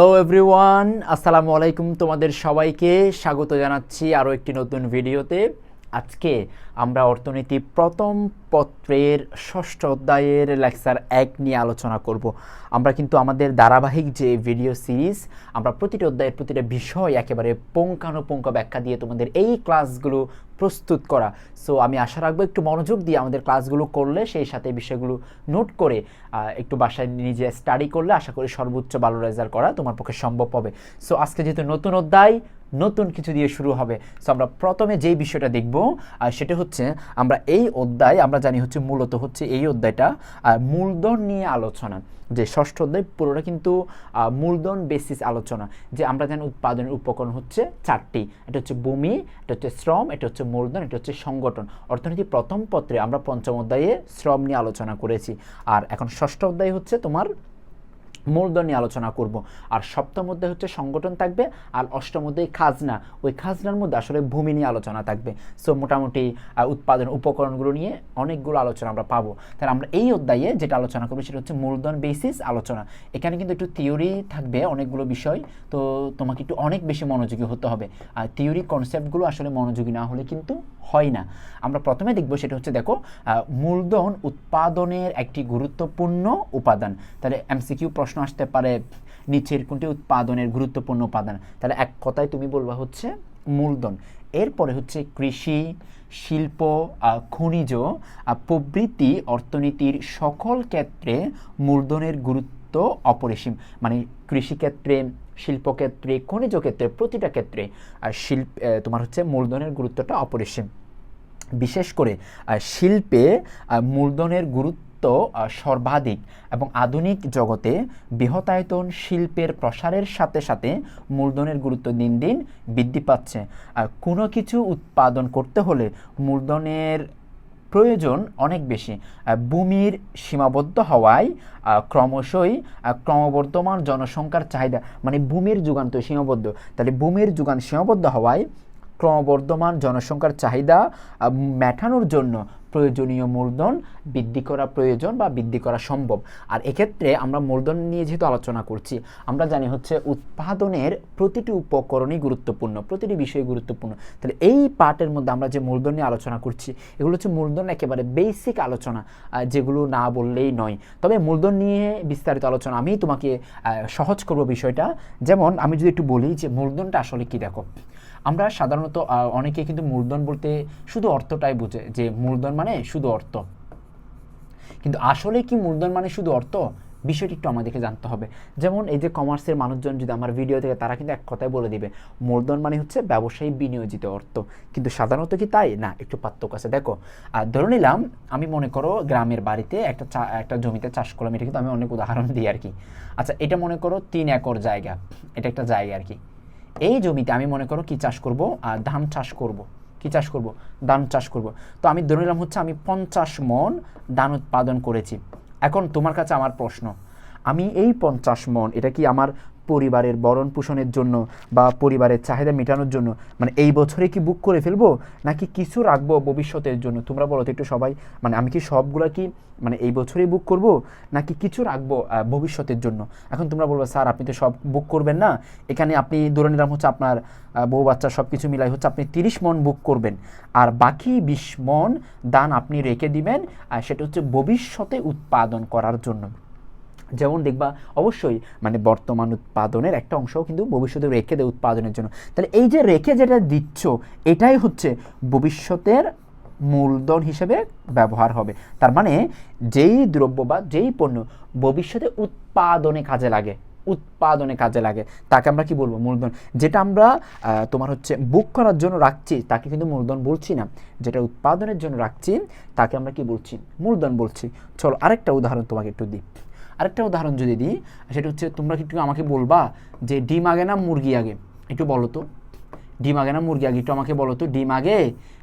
Hello everyone আসসালামু আলাইকুম তোমাদের সবাইকে। স্বাগত জানাচ্ছি আরও একটি নতুন ভিডিওতে। আজকে আমরা অর্থনীতি প্রথম পত্রের ষষ্ঠ অধ্যায়ের লেকচার এক নিয়ে আলোচনা করব। আমরা কিন্তু আমাদের ধারাবাহিক যে ভিডিও সিরিজ, আমরা প্রতিটি অধ্যায়ের প্রতিটা বিষয় একেবারে পুঙ্খানুপুঙ্খ ব্যাখ্যা দিয়ে তোমাদের এই ক্লাসগুলো প্রস্তুত করা। সো আমি আশা রাখব একটু মনোযোগ দিয়ে আমাদের ক্লাসগুলো করলে, সেই সাথে বিষয়গুলো নোট করে একটু বাসায় নিজে স্টাডি করলে আশা করি সর্বোচ্চ ভালো রেজাল্ট করা তোমার পক্ষে সম্ভব হবে। সো আজকে যেহেতু নতুন অধ্যায় নতুন কিছু দিয়ে শুরু হবে। সো আমরা প্রথমে যেই বিষয়টা দেখব আর সেটা হচ্ছে আমরা এই অধ্যায়, আমরা জানি হচ্ছে মূলত হচ্ছে এই অধ্যায়টা মূলধন নিয়ে আলোচনা। যে ষষ্ঠ অধ্যায় পুরোটা কিন্তু মূলধন বেসিস আলোচনা। যে আমরা জানি উৎপাদনের উপকরণ হচ্ছে চারটি। এটা হচ্ছে ভূমি, এটা হচ্ছে শ্রম, এটা হচ্ছে মূলধন, এটা হচ্ছে সংগঠন। অর্থনীতি প্রথম পত্রে আমরা পঞ্চম অধ্যায়ে শ্রম নিয়ে আলোচনা করেছি। আর এখন ষষ্ঠ অধ্যায় হচ্ছে তোমার মূলধন নিয়ে আলোচনা করব। আর সপ্তম অধ্যায় হচ্ছে সংগঠন থাকবে, আর অষ্টম অধ্যায় খাজনা। ওই খাজনার মধ্যে আসলে ভূমি নিয়ে আলোচনা থাকবে। সো মোটামুটি উৎপাদন উপকরণগুলো নিয়ে অনেকগুলো আলোচনা আমরা পাবো। তাহলে আমরা এই অধ্যায়ে যেটা আলোচনা করব সেটা হচ্ছে মূলধন বেসিস আলোচনা। এখানে কিন্তু একটু থিওরি থাকবে অনেকগুলো বিষয়। তো, তোমাকে একটু অনেক বেশি মনোযোগী হতে হবে। আর থিওরি কনসেপ্টগুলো আসলে মনোযোগী না হলে কিন্তু হয় না। আমরা প্রথমে দেখব সেটা হচ্ছে, দেখো মূলধন উৎপাদনের একটি গুরুত্বপূর্ণ উপাদান। তাহলে এমসিকিউ প্রশ্ন আসতে পারে নিচের কোনটি উৎপাদনের গুরুত্বপূর্ণ উপাদান। তাহলে এক কথায় তুমি বলবা হচ্ছে মূলধন। এরপরে হচ্ছে কৃষি, শিল্প খনিজ প্রভৃতি অর্থনীতির সকল ক্ষেত্রে মূলধনের গুরুত্ব অপরিসীম। মানে কৃষিক্ষেত্রে, শিল্পক্ষেত্রে খনিজ ক্ষেত্রে প্রতিটা ক্ষেত্রে শিল্প তোমার হচ্ছে মূলধনের গুরুত্বটা অপরিসীম। বিশেষ করে শিল্পে মূলধনের গুরুত্ব আহ, সর্বাধিক এবং আধুনিক জগতে বৃহতায়তন শিল্পের প্রসারের সাথে সাথে মূলধনের গুরুত্ব দিন দিন বৃদ্ধি পাচ্ছে। আর কোনো কিছু উৎপাদন করতে হলে মূলধনের প্রয়োজন অনেক বেশি। ভূমির সীমাবদ্ধ হওয়ায় ক্রমশই ক্রমবর্ধমান জনসংখ্যার চাহিদা মানে ভূমির যোগান তো সীমাবদ্ধ তাহলে ভূমির যুগান সীমাবদ্ধ হওয়ায় ক্রমবর্ধমান জনসংখ্যার চাহিদা মেটানোর জন্য প্রয়োজনীয় মূলধন বৃদ্ধি করা প্রয়োজন বা বৃদ্ধি করা সম্ভব। আর এক্ষেত্রে আমরা মূলধন নিয়ে যেহেতু আলোচনা করছি, আমরা জানি হচ্ছে উৎপাদনের প্রতিটি উপকরণই গুরুত্বপূর্ণ, প্রতিটি বিষয় গুরুত্বপূর্ণ। তাহলে এই পার্টের মধ্যে আমরা যে মূলধন নিয়ে আলোচনা করছি, এগুলো হচ্ছে মূলধন একেবারে বেসিক আলোচনা যেগুলো না বললেই নয়। তবে মূলধন নিয়ে বিস্তারিত আলোচনা আমি তোমাকে সহজ করব বিষয়টা। যেমন আমি যদি একটু বলি যে মূলধনটা আসলে কি দেখো। আমরা সাধারণত অনেকে কিন্তু মূলধন বলতে শুধু অর্থটাই বুঝে যে মূলধন মানে শুধু অর্থ। কিন্তু আসলে কি মূলধন মানে শুধু অর্থ? বিষয়টি একটু আমাদেরকে জানতে হবে। যেমন এই যে কমার্সের মানুষজন যদি আমার ভিডিও থেকে, তারা কিন্তু এক কথায় বলে দিবে, মূলধন মানে হচ্ছে ব্যবসায়ী বিনিয়োজিত অর্থ। কিন্তু সাধারণত কি তাই? না, একটু পার্থক্য আছে। দেখো আর ধরে নিলাম আমি মনে করো গ্রামের বাড়িতে একটা চা, একটা জমিতে চাষ করলাম, এটা কিন্তু আমি অনেক উদাহরণ দিই আর কি। আচ্ছা এটা মনে করো তিন একর জায়গা, এটা একটা জায়গা আর কি। এই জমিতে আমি মনে করো কি চাষ করব? আর ধান চাষ করব। কি চাষ করব? ধান চাষ করব। তো আমি ধরে নিলাম হচ্ছে আমি পঞ্চাশ মন ধান উৎপাদন করেছি। এখন তোমার কাছে আমার প্রশ্ন, আমি এই পঞ্চাশ মন, এটা কি আমার পরিবারের বরণ পোষণের জন্য বা পরিবারের চাহিদা মেটানোর জন্য মানে এই বছরে কি বুক করে ফেলব, নাকি কিছু রাখব ভবিষ্যতের জন্য? তোমরা বলো তো একটু সবাই মানে আমি কি সবগুলা কি মানে এই বছরেই বুক করব, নাকি কিছু রাখব ভবিষ্যতের জন্য? এখন তোমরা বলব, স্যার, আপনি তো সব বুক করবেন না। এখানে আপনি ধরে নিলাম হচ্ছে আপনার বউ বাচ্চা সব কিছু মিলাই হচ্ছে আপনি তিরিশ মন বুক করবেন। আর বাকি বিশ মন দান আপনি রেখে দিবেন, আর সেটা হচ্ছে ভবিষ্যতে উৎপাদন করার জন্য। যেমন দেখবা, অবশ্যই মানে বর্তমান উৎপাদনের একটা অংশও কিন্তু ভবিষ্যতে রেখে দেয় উৎপাদনের জন্য। তাহলে এই যে রেখে যেটা দিচ্ছ, এটাই হচ্ছে ভবিষ্যতের মূলধন হিসেবে ব্যবহার হবে। তার মানে যেই দ্রব্য বা যেই পণ্য ভবিষ্যতে উৎপাদনে কাজে লাগে, উৎপাদনে কাজে লাগে, তাকে আমরা কি বলব? মূলধন। যেটা আমরা তোমার হচ্ছে বুক করার জন্য রাখছি, তাকে কিন্তু মূলধন বলছি না। যেটা উৎপাদনের জন্য রাখছি, তাকে আমরা কি বলছি? মূলধন বলছি। চলো আরেকটা উদাহরণ তোমাকে একটু দিই। আরেকটা উদাহরণ যদি দিই, সেটা হচ্ছে তোমরা একটু আমাকে বলবা যে ডিম আগে না মুরগি আগে? একটু বলো তো। ডিম আগে না মুরগি আগে? একটু আমাকে বলো তো, ডিম আগে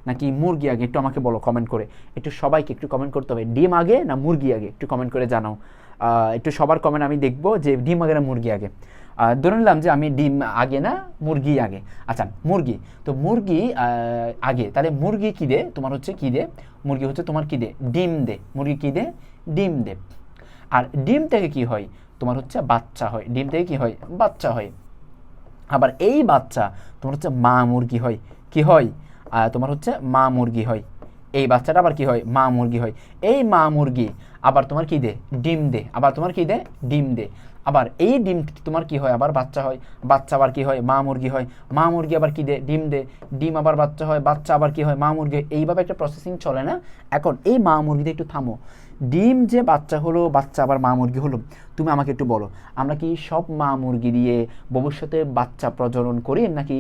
নাকি মুরগি আগে? একটু আমাকে বলো কমেন্ট করে। একটু সবাইকে একটু কমেন্ট করতে হবে, ডিম আগে না মুরগি আগে? একটু কমেন্ট করে জানাও। একটু সবার কমেন্ট আমি দেখব যে ডিম আগে না মুরগি আগে? ধরে নিলাম যে আমি ডিম আগে না মুরগি আগে? আচ্ছা মুরগি। তো মুরগি আগে। তাহলে মুরগি কী দে? তোমার হচ্ছে কী দে? মুরগি হচ্ছে তোমার কী দে? ডিম দে। মুরগি কী দে? ডিম দে। আর ডিম থেকে কি হয়? তোমার হচ্ছে বাচ্চা হয়। ডিম থেকে কি হয়? বাচ্চা হয়। আবার এই বাচ্চা তোমার হচ্ছে মা মুরগি হয়। কি হয়? তোমার হচ্ছে মা মুরগি হয়। এই বাচ্চাটা আবার কি হয়? মা মুরগি হয়। এই মা মুরগি আবার তোমার কি দে ডিম দে আবার তোমার কি দে ডিম দে আবার এই ডিম তোমার কি হয়? আবার বাচ্চা হয়। বাচ্চা আবার কি হয়? মা মুরগি হয়। মা মুরগি আবার কি দে ডিম দে ডিম আবার বাচ্চা হয়। বাচ্চা আবার কি হয়? মা মুরগি। এইভাবে একটা প্রসেসিং চলে না? এখন এই মা মুরগিতে একটু থামো। ডিম যে বাচ্চা হলো, বাচ্চা আবার মা মুরগি হলো, তুমি আমাকে একটু বলো। আমরা কি সব মা মুরগি দিয়ে ভবিষ্যতে বাচ্চা প্রজনন করি নাকি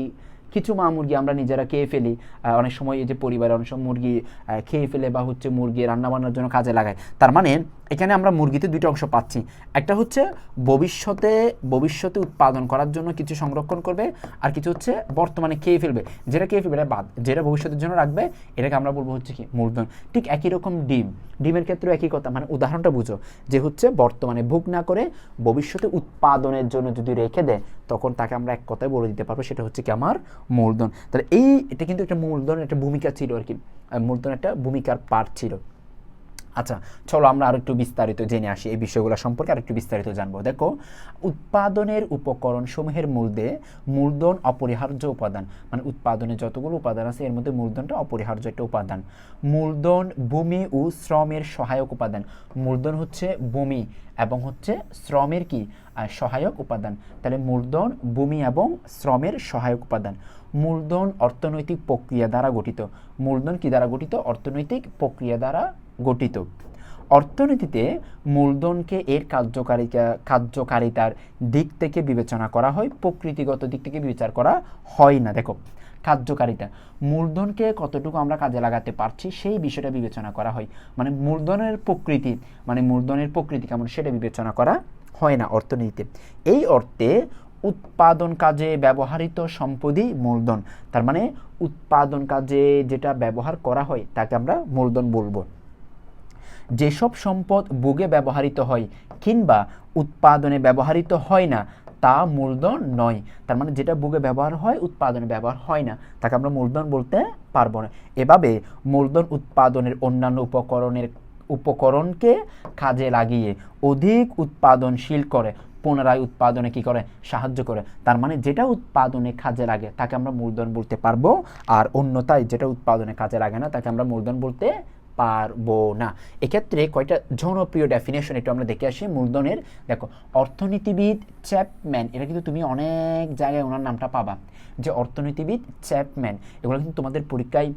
কিছু মা মুরগি আমরা নিজেরা খেয়ে ফেলি অনেক সময় এই যে পরিবারে অনেক সময় মুরগি খেয়ে ফেলে বা হচ্ছে মুরগি রান্নাবান্নার জন্য কাজে লাগায়। তার মানে এখানে আমরা মুরগিতে দুইটা অংশ পাচ্ছি। একটা হচ্ছে ভবিষ্যতে ভবিষ্যতে উৎপাদন করার জন্য কিছু সংরক্ষণ করবে, আর কিছু হচ্ছে বর্তমানে খেয়ে ফেলবে। যেটা খেয়ে ফেলবে এটা বাদ, যেটা ভবিষ্যতের জন্য রাখবে, এটাকে আমরা বলব হচ্ছে কি মূলধন। ঠিক একই রকম ডিম, ডিমের ক্ষেত্রেও একই কথা মানে উদাহরণটা বুঝো, যে হচ্ছে বর্তমানে ভোগ না করে ভবিষ্যতে উৎপাদনের জন্য যদি রেখে দেয়, তখন তাকে আমরা এক কথায় বলে দিতে পারব, সেটা হচ্ছে কি আমার মূলধন। তাহলে এই এটা কিন্তু একটা মূলধন একটা ভূমিকা ছিল আর কি। মূলধন একটা ভূমিকার পার্ট ছিল। আচ্ছা চলো আমরা আরও একটু বিস্তারিত জেনে আসি এই বিষয়গুলো সম্পর্কে আর একটু বিস্তারিত জানব। দেখো, উৎপাদনের উপকরণ সমূহের মধ্যে মূলধন অপরিহার্য উপাদান। মানে উৎপাদনে যতগুলো উপাদান আছে, এর মধ্যে মূলধনটা অপরিহার্য একটা উপাদান। মূলধন ভূমি ও শ্রমের সহায়ক উপাদান। মূলধন হচ্ছে ভূমি এবং হচ্ছে শ্রমের কি? সহায়ক উপাদান। তাহলে মূলধন, ভূমি এবং শ্রমের সহায়ক উপাদান। মূলধন অর্থনৈতিক প্রক্রিয়া দ্বারা গঠিত। মূলধন কি দ্বারা গঠিত? অর্থনৈতিক প্রক্রিয়া দ্বারা গঠিত। অর্থনীতিতে মূলধনকে এর কার্যকারিতা, কার্যকারিতার দিক থেকে বিবেচনা করা হয়, প্রকৃতিগত দিক থেকে বিচার করা হয় না। দেখো, কার্যকারিতা। মূলধনকে কতটুকু আমরা কাজে লাগাতে পারছি সেই বিষয়টা বিবেচনা করা হয়। মানে মূলধনের প্রকৃতি মানে মূলধনের প্রকৃতি কেমন সেটা বিবেচনা করা হয় না অর্থনীতিতে। এই অর্থে উৎপাদন কাজে ব্যবহৃত সম্পদই মূলধন। তার মানে উৎপাদন কাজে যেটা ব্যবহার করা হয়, তাকে আমরা মূলধন বলব। যেসব সম্পদ ভোগে ব্যবহৃত হয় কিংবা উৎপাদনে ব্যবহৃত হয় না, তা মূলধন নয়। তার মানে যেটা ভোগে ব্যবহার হয়, উৎপাদনে ব্যবহার হয় না, তাকে আমরা মূলধন বলতে পারব না। এভাবে মূলধন উৎপাদনের অন্যান্য উপকরণের উপকরণকে কাজে লাগিয়ে অধিক উৎপাদনশীল করে, পুনরায় উৎপাদনে কি করে? সাহায্য করে। তার মানে যেটা উৎপাদনে কাজে লাগে, তাকে আমরা মূলধন বলতে পারব। আর অন্যতায় যেটা উৎপাদনে কাজে লাগে না, তাকে আমরা মূলধন বলতে পারব না। এক্ষেত্রে কয়টা জনপ্রিয় ডেফিনেশন একটু আমরা দেখে আসি। মূলধনের, দেখো, অর্থনীতিবিদ চ্যাপম্যান এটা কিন্তু তুমি অনেক জায়গায় ওনার নামটা পাবা। যে অর্থনীতিবিদ চ্যাপম্যান এগুলো কিন্তু তোমাদের পরীক্ষায়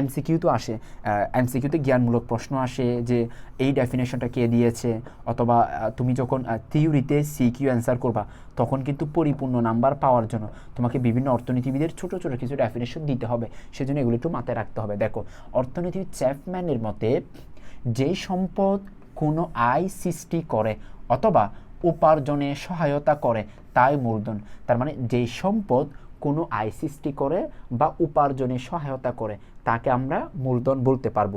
এমসিকিউ তো আসে। এমসিকিউতে জ্ঞানমূলক প্রশ্ন আসে যে এই ডেফিনেশনটা কে দিয়েছে? অথবা তুমি যখন থিওরিতে সিকিউ অ্যান্সার করবা, তখন কিন্তু পরিপূর্ণ নাম্বার পাওয়ার জন্য তোমাকে বিভিন্ন অর্থনীতিবিদের ছোট ছোট কিছু ডেফিনেশন দিতে হবে। সেজন্য এগুলো একটু মাথায় রাখতে হবে। দেখো অর্থনীতিবিদ চ্যাপম্যানের মতে, যেই সম্পদ কোনো আয় সৃষ্টি করে অথবা উপার্জনে সহায়তা করে, তাই মূলধন। তার মানে যেই সম্পদ কোনো আয় সৃষ্টি করে বা উপার্জনে সহায়তা করে, তাকে আমরা মূলধন বলতে পারব।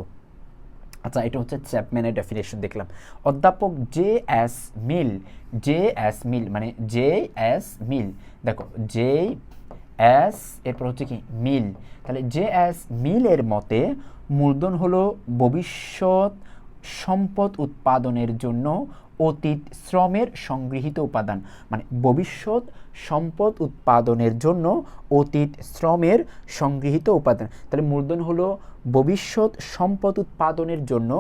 আচ্ছা এটা হচ্ছে চ্যাপম্যানের ডেফিনেশন দেখলাম। অধ্যাপক J S Mill J S Mill মানে জে এস মিল দেখো জে এস এরপর হচ্ছে কি মিল তাহলে জে এস মিলের মতে মূলধন হলো ভবিষ্যৎ সম্পদ উৎপাদনের জন্য অতীত শ্রমের সংগৃহীত উপাদান মানে ভবিষ্যৎ সম্পদ উৎপাদনের জন্য অতীত শ্রমের সংগৃহীত উপাদান। তাহলে মূলধন হলো ভবিষ্যৎ সম্পদ উৎপাদনের জন্য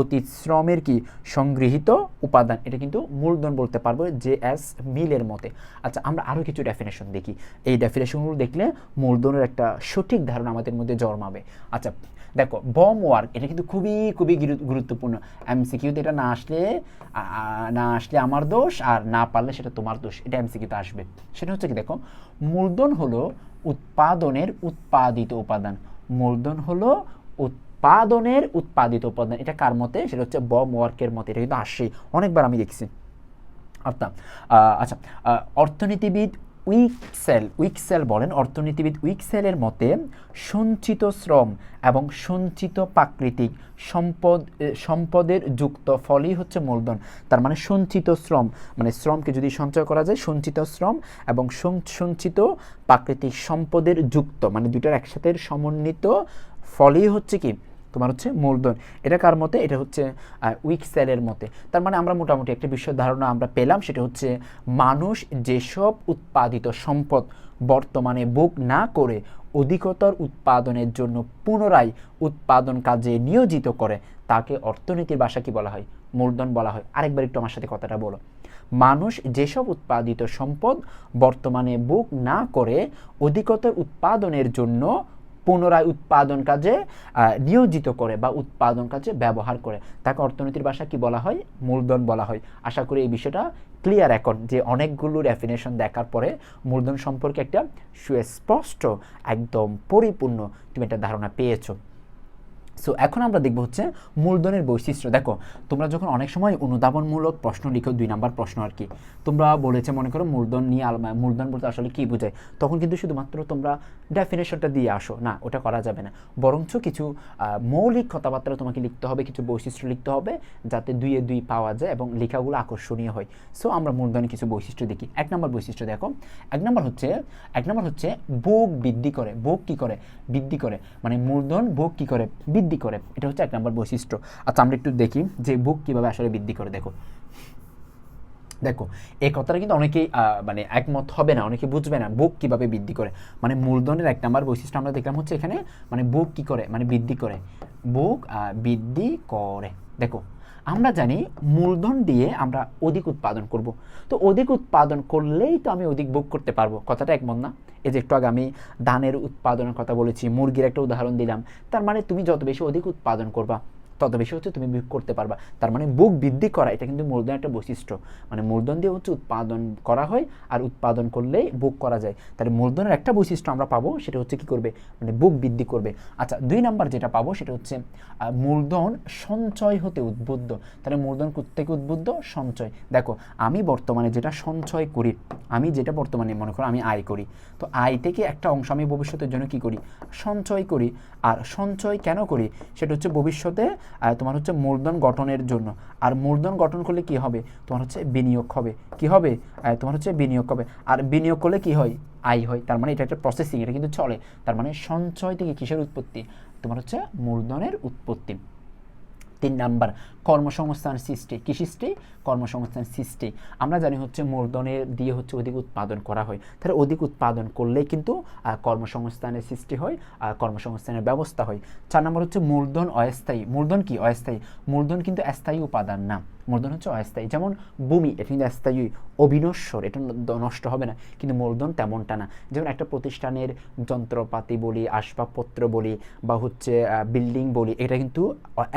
অতীত শ্রমের কি? সংগৃহীত উপাদান। এটা কিন্তু মূলধন বলতে পারব জে এস মিলের মতে। আচ্ছা আমরা আরও কিছু ডেফিনেশন দেখি। এই ডেফিনেশনগুলো দেখলে মূলধনের একটা সঠিক ধারণা আমাদের মধ্যে জন্মাবে। আচ্ছা দেখো বম ওয়ার্ক এটা কিন্তু খুবই খুবই গুরু- গুরুত্বপূর্ণ। এমসিকিউতে এটা না আসলে না আসলে আমার দোষ, আর না পারলে সেটা তোমার দোষ, এটা এমসিকিউতে আসবে। সেটা হচ্ছে কি, দেখো, মূলধন হলো উৎপাদনের উৎপাদিত উপাদান। মূলধন হলো উৎপাদনের উৎপাদিত উপাদান। এটা কার মতে? সেটা হচ্ছে বম ওয়ার্কের মতে। এটা কিন্তু আসেই অনেকবার আমি দেখছি। অর্থাৎ আচ্ছা অর্থনীতিবিদ উইকসেল উইকসেল বলেন অর্থনীতিবিদ উইকসেলের মতে সঞ্চিত শ্রম এবং সঞ্চিত প্রাকৃতিক সম্পদ সম্পদের যুক্ত ফলই হচ্ছে মূলধন। তার মানে সঞ্চিত শ্রম মানে শ্রমকে যদি সঞ্চয় করা যায়, সঞ্চিত শ্রম এবং সঞ্চিত প্রাকৃতিক সম্পদের যুক্ত মানে দুটার একসাথে সমন্বিত ফলই হচ্ছে কি? তোমার হচ্ছে মূলধন। এটা কার মতে? এটা হচ্ছে উইক সেলের মতে। তার মানে আমরা মোটামুটি একটা বিশ্ব ধারণা আমরা পেলাম, সেটা হচ্ছে মানুষ যেসব উৎপাদিত সম্পদ বর্তমানে বুক না করে অধিকতর উৎপাদনের জন্য পুনরায় উৎপাদন কাজে নিয়োজিত করে, তাকে অর্থনীতির ভাষা কি বলা হয়? মূলধন বলা হয়। আরেকবার একটু আমার সাথে কথাটা বলো। মানুষ যেসব উৎপাদিত সম্পদ বর্তমানে বুক না করে, অধিকতর উৎপাদনের জন্য পুনরায় উৎপাদন কাজে নিয়োজিত করে বা উৎপাদন কাজে ব্যবহার করে। তাকে অর্থনীতির ভাষা কি বলা হয়? মূলধন বলা হয়। আশা করি এই বিষয়টা ক্লিয়ার এখন যে অনেকগুলো ডেফিনেশন দেখার পরে মূলধন সম্পর্কে একটা সুস্পষ্ট, একদম পরিপূর্ণ তুমি একটা ধারণা পেয়েছ। সো এখন আমরা দেখব হচ্ছে মূলধনের বৈশিষ্ট্য। দেখো, তোমরা যখন অনেক সময় অনুধাবনমূলক প্রশ্ন লিখো, দুই নাম্বার প্রশ্ন আর কি, তোমরা বলেছে মনে করো মূলধন নিয়ে মূলধন বলতে আসলে কী বোঝায়? তখন কিন্তু শুধুমাত্র তোমরা ডেফিনেশনটা দিয়ে আসো। না, ওটা করা যাবে না। বরঞ্চ কিছু মৌলিক কথাবার্তা তোমাকে লিখতে হবে, কিছু বৈশিষ্ট্য লিখতে হবে, যাতে দুইয়ে দুই পাওয়া যায় এবং লেখাগুলো আকর্ষণীয় হয়। সো আমরা মূলধনের কিছু বৈশিষ্ট্য দেখি। এক নম্বর বৈশিষ্ট্য দেখো। এক নম্বর হচ্ছে, এক নম্বর হচ্ছে ভোগ বৃদ্ধি করে। ভোগ কী করে? বৃদ্ধি করে। মানে মূলধন ভোগ কী করে? বৃদ্ধি বৃদ্ধি করে। এটা হচ্ছে এক নম্বর বৈশিষ্ট্য। আচ্ছা আমরা একটু দেখি যে বুক কীভাবে আসলে বৃদ্ধি করে, দেখো। দেখো, এই কথাটা কিন্তু অনেকেই মানে একমত হবে না, অনেকে বুঝবে না বুক কীভাবে বৃদ্ধি করে। মানে মূলধনের এক নম্বর বৈশিষ্ট্য আমরা দেখলাম হচ্ছে এখানে মানে বুক কি করে মানে বৃদ্ধি করে। বুক বৃদ্ধি করে। দেখো আমরা জানি মূলধন দিয়ে আমরা অধিক উৎপাদন করব। তো অধিক উৎপাদন করলেই তো আমি অধিক বুক করতে পারব। কথাটা একমত না? এই যে একটু আগে আমি ধানের উৎপাদনের কথা বলেছি, মুরগির একটা উদাহরণ দিলাম। তার মানে তুমি যত বেশি অধিক উৎপাদন করবা তত বেশি হচ্ছে তুমি করতে পারবা। তার মানে বুক বৃদ্ধি করা, এটা কিন্তু মূলধন একটা বৈশিষ্ট্য। মানে মূলধন দিয়ে হচ্ছে উৎপাদন করা হয় আর উৎপাদন করলেই বুক করা যায়। তাহলে মূলধনের একটা বৈশিষ্ট্য আমরা পাবো, সেটা হচ্ছে কি করবে? মানে বুক বৃদ্ধি করবে। আচ্ছা দুই নাম্বার যেটা পাবো, সেটা হচ্ছে মূলধন সঞ্চয় হতে উদ্বুদ্ধ। তাহলে মূলধন থেকে উদ্বুদ্ধ? সঞ্চয়। দেখো, আমি বর্তমানে যেটা সঞ্চয় করি, আমি যেটা বর্তমানে মনে করো আমি আয় করি, তো আয় থেকে একটা অংশ আমি ভবিষ্যতের জন্য কি করি? সঞ্চয় করি। আর সঞ্চয় কেন করি? সেটা হচ্ছে ভবিষ্যতে তোমার হচ্ছে মূলধন গঠনের জন্য। আর মূলধন গঠন করলে কি হবে? তোমার হচ্ছে বিনিয়োগ হবে। কি হবে? তোমার হচ্ছে বিনিয়োগ হবে। আর বিনিয়োগ করলে কি হয়? আয় হয়। তার মানে এটা একটা প্রসেসিং এটা কিন্তু চলে। তার মানে সঞ্চয় থেকে কিসের উৎপত্তি? তোমার হচ্ছে মূলধনের উৎপত্তি। তিন নাম্বার, কর্মসংস্থান সৃষ্টি। কী সৃষ্টি কর্মসংস্থান সৃষ্টি। আমরা জানি হচ্ছে মূলধনের দিয়ে হচ্ছে অধিক উৎপাদন করা হয়। তাহলে অধিক উৎপাদন করলেই কিন্তু কর্মসংস্থানের সৃষ্টি হয় আর কর্মসংস্থানের ব্যবস্থা হয়। চার নম্বর হচ্ছে মূলধন অস্থায়ী। মূলধন কি? অস্থায়ী। মূলধন কিন্তু স্থায়ী উপাদান না। মূলধন হচ্ছে অস্থায়ী। যেমন ভূমি, এটা কিন্তু স্থায়ী অবিনশ্বর, এটা নষ্ট হবে না। কিন্তু মূলধন তেমনটা না। যেমন একটা প্রতিষ্ঠানের যন্ত্রপাতি বলি, আসবাবপত্র বলি, বা হচ্ছে বিল্ডিং বলি, এটা কিন্তু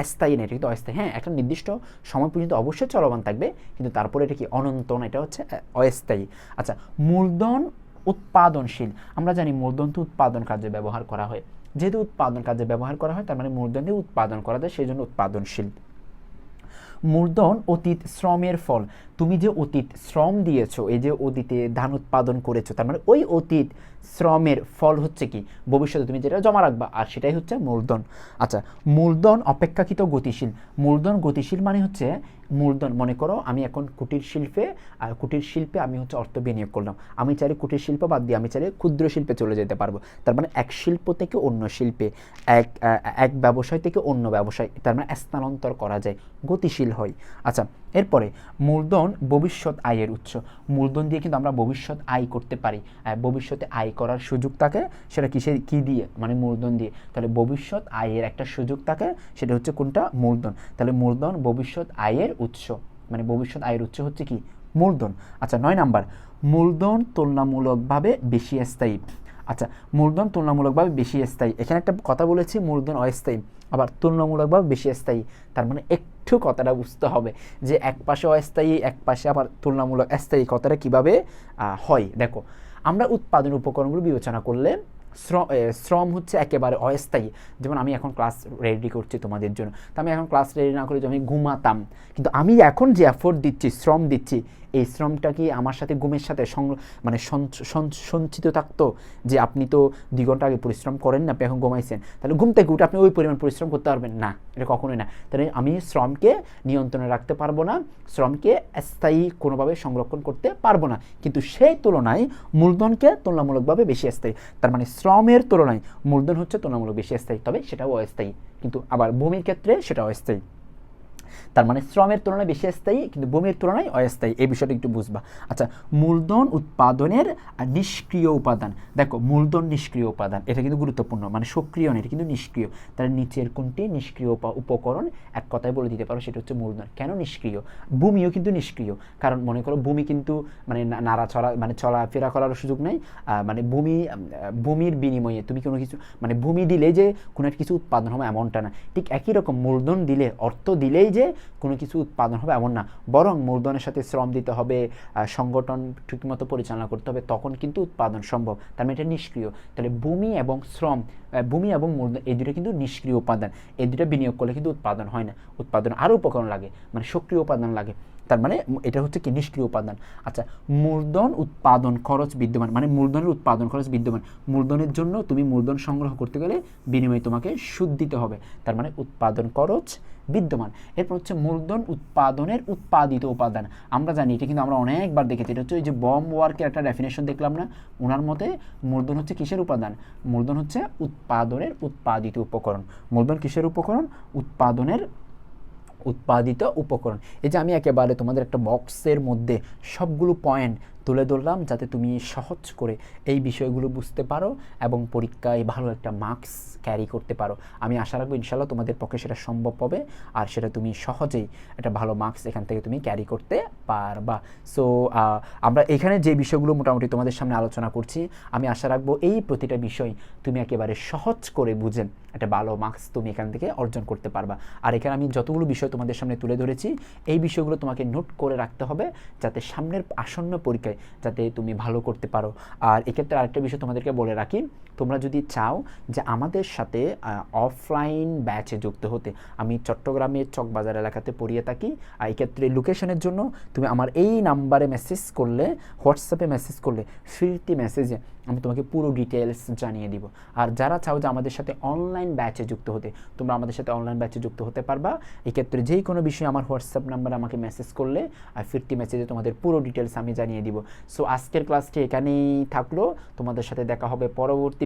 অস্থায়ী না, এটা কিন্তু অস্থায়ী। হ্যাঁ একটা নির্দিষ্ট সময় পর্যন্ত অবশ্যই চলমান থাকবে, কিন্তু তারপরে এটা কি অনন্ত না, এটা হচ্ছে অস্থায়ী। আচ্ছা মূলধন উৎপাদনশীল। আমরা জানি মূলধন তো উৎপাদন কাজে ব্যবহার করা হয়। যেহেতু উৎপাদন কাজে ব্যবহার করা হয়, তার মানে মূলধন দিয়ে উৎপাদন করা যায় সেই জন্য উৎপাদনশীল। মূলধন অতীত শ্রমের ফল। তুমি যে অতীত শ্রম দিয়েছ, এই যে অতীতে ধান উৎপাদন করেছ, তার মানে ওই অতীত শ্রমের ফল হচ্ছে কি? ভবিষ্যতে তুমি যেটা জমা রাখবা, আর সেটাই হচ্ছে মূলধন। আচ্ছা মূলধন অপেক্ষাকৃত গতিশীল। মূলধন গতিশীল মানে হচ্ছে, মূলধন মনে করো আমি এখন কুটির শিল্পে, আর কুটির শিল্পে আমি হচ্ছে অর্থ বিনিয়োগ করলাম। আমি চাইলে কুটির শিল্প বাদ দিয়ে আমি চাইলে ক্ষুদ্র শিল্পে চলে যেতে পারব। তার মানে এক শিল্প থেকে অন্য শিল্পে, এক এক ব্যবসায় থেকে অন্য ব্যবসায়, তার মানে স্থানান্তর করা যায়, গতিশীল হয়। আচ্ছা এরপরে মূলধন ভবিষ্যৎ আয়ের উৎস। মূলধন দিয়ে কিন্তু আমরা ভবিষ্যৎ আয় করতে পারি। ভবিষ্যতে আয় করার সুযোগ থাকে, সেটা কিসের, কী দিয়ে? মানে মূলধন দিয়ে। তাহলে ভবিষ্যৎ আয়ের একটা সুযোগ থাকে, সেটা হচ্ছে কোনটা? মূলধন। তাহলে মূলধন ভবিষ্যৎ আয়ের উৎস। মানে ভবিষ্যৎ আয়ের উৎস হচ্ছে কি? মূলধন। আচ্ছা নয় নাম্বার। মূলধন তুলনামূলকভাবে বেশি স্থায়ী। আচ্ছা মূলধন তুলনামূলকভাবে বেশি স্থায়ী। এখানে একটা কথা বলেছি, মূলধন অস্থায়ী। আবার তুলনামূলকভাবে বেশি স্থায়ী। তার মানে একটু কথাটা বুঝতে হবে যে এক পাশে অস্থায়ী, এক পাশে আবার তুলনামূলক অস্থায়ী কথাটা কীভাবে হয়। দেখো, আমরা উৎপাদন উপকরণগুলো বিবেচনা করলে শ্রম হচ্ছে একেবারে অস্থায়ী। যেমন আমি এখন ক্লাস রেডি করছি তোমাদের জন্য। তো আমি এখন ক্লাস রেডি না করে আমি ঘুমাতাম, কিন্তু আমি এখন যে এফোর্ট দিচ্ছি, শ্রম দিচ্ছি এই শ্রমটা কি আমার সাথে ঘুমের সাথে মানে সঞ্চ- সঞ্চ- সঞ্চিত থাকতো যে আপনি তো দুই ঘণ্টা আগে পরিশ্রম করেন না এখন ঘুমাইছেন, তাহলে ঘুম থেকে উঠে আপনি ওই পরিমাণ পরিশ্রম করতে পারবেন। না, এটা কখনোই না। তাহলে আমি শ্রমকে নিয়ন্ত্রণে রাখতে পারব না, শ্রমকে স্থায়ী কোনোভাবে সংরক্ষণ করতে পারব না। কিন্তু সেই তুলনায় মূলধনকে তুলনামূলকভাবে বেশি স্থায়ী। তার মানে শ্রমের তুলনায় মূলধন হচ্ছে তুলনামূলক বেশি স্থায়ী, তবে সেটাও অস্থায়ী। কিন্তু আবার ভূমির ক্ষেত্রে সেটা অস্থায়ী। তার মানে শ্রমের তুলনায় বেশি স্থায়ী, কিন্তু ভূমির তুলনায় অস্থায়ী। এই বিষয়টা একটু বুঝবা। আচ্ছা মূলধন উৎপাদনের নিষ্ক্রিয় উপাদান। দেখো, মূলধন নিষ্ক্রিয় উপাদান, এটা কিন্তু গুরুত্বপূর্ণ মানে সক্রিয় এটা কিন্তু নিষ্ক্রিয়। তার নিচের কোনটি? নিষ্ক্রিয় উপকরণ। এক কথায় বলে দিতে পারো, সেটা হচ্ছে মূলধন। কেন নিষ্ক্রিয়? ভূমিও কিন্তু নিষ্ক্রিয়। কারণ মনে করো, ভূমি কিন্তু মানে না- নাড়াচড়া মানে চলাফেরা করার সুযোগ নেই। মানে ভূমি ভূমির বিনিময়ে তুমি কোনো কিছু মানে ভূমি দিলে যে কোনো একটা কিছু উৎপাদন হবে এমনটা না। ঠিক একই রকম মূলধন দিলে, অর্থ দিলেই যে কোনো কিছু উৎপাদন হবে এমন না। বরং মূলধনের সাথে শ্রম দিতে হবে সংগঠন ঠিকমতো পরিচালনা করতে হবে, তখন কিন্তু উৎপাদন সম্ভব। তার মানে এটা নিষ্ক্রিয়। তাহলে ভূমি এবং শ্রম ভূমি এবং মূলধন এই দুটো কিন্তু নিষ্ক্রিয় উপাদান। এই দুটো বিনিয়োগ করলে কিন্তু উৎপাদন হয় না। উৎপাদন আরও উপকরণ লাগে মানে সক্রিয় উপাদান লাগে। তার মানে এটা হচ্ছে কি নিষ্ক্রিয় উপাদান। আচ্ছা মূলধন উৎপাদন খরচ বিদ্যমান মানে মূলধনের উৎপাদন খরচ বিদ্যমান। মূলধনের জন্য তুমি মূলধন সংগ্রহ করতে গেলে বিনিময়ে তোমাকে সুদ দিতে হবে। তার মানে উৎপাদন খরচ বিদ্যমান। এরপর হচ্ছে মূলধন উৎপাদনের উৎপাদিত উপাদান। আমরা জানি, এটা কিন্তু আমরা অনেকবার দেখেছি। এটা হচ্ছে ওই যে বম ওয়ার্কের একটা ডেফিনেশন দেখলাম না? ওনার মতে মূলধন হচ্ছে কিসের উপাদান? মূলধন হচ্ছে উৎপাদনের উৎপাদিত উপকরণ। মূলধন কিসের উপকরণ? উৎপাদনের উৎপাদিত উপকরণ। এই যে আমি একেবারে তোমাদের একটা বক্সের মধ্যে সবগুলো পয়েন্ট তুলে ধরলাম যাতে তুমি সহজ করে এই বিষয়গুলো বুঝতে পারো এবং পরীক্ষায় ভালো একটা মার্কস ক্যারি করতে পারো। আমি আশা রাখব ইনশাল্লাহ তোমাদের পক্ষে সেটা সম্ভব হবে আর সেটা তুমি সহজেই একটা ভালো মার্কস এখান থেকে তুমি ক্যারি করতে পারবা। সো আমরা এখানে যে বিষয়গুলো মোটামুটি তোমাদের সামনে আলোচনা করছি, আমি আশা রাখব এই প্রতিটা বিষয় তুমি একেবারে সহজ করে বুঝেন একটা ভালো মার্কস তুমি এখান থেকে অর্জন করতে পারবা। আর এখানে আমি যতগুলো বিষয় তোমাদের সামনে তুলে ধরেছি, এই বিষয়গুলো তোমাকে নোট করে রাখতে হবে যাতে সামনের আসন্ন পরীক্ষায় যাতে তুমি ভালো করতে পারো। আর এক্ষেত্রে আরেকটা বিষয় তোমাদেরকে বলে রাখি, তোমরা যদি চাও যে আমাদের সাথে অফলাইন ব্যাচে যুক্ত হতে, আমি চট্টগ্রামের চকবাজার এলাকাতে পড়িয়ে থাকি, আর এক্ষেত্রে লোকেশনের জন্য তুমি আমার এই নাম্বারে মেসেজ করলে হোয়াটসঅ্যাপে মেসেজ করলে ফিরতি মেসেজে আমি তোমাকে পুরো ডিটেলস জানিয়ে দিব। আর যারা চাও যে আমাদের সাথে অনলাইন ব্যাচে যুক্ত হতে, তোমরা আমাদের সাথে অনলাইন ব্যাচে যুক্ত হতে পারবা। এক্ষেত্রে যেই কোনো বিষয়ে আমার হোয়াটসঅ্যাপ নাম্বার আমাকে মেসেজ করলে, আর ফিরতি মেসেজে তোমাদের পুরো ডিটেলস আমি জানিয়ে দিব। সো আজকের ক্লাসটি এখানেই থাকল। তোমাদের সাথে দেখা হবে পরবর্তী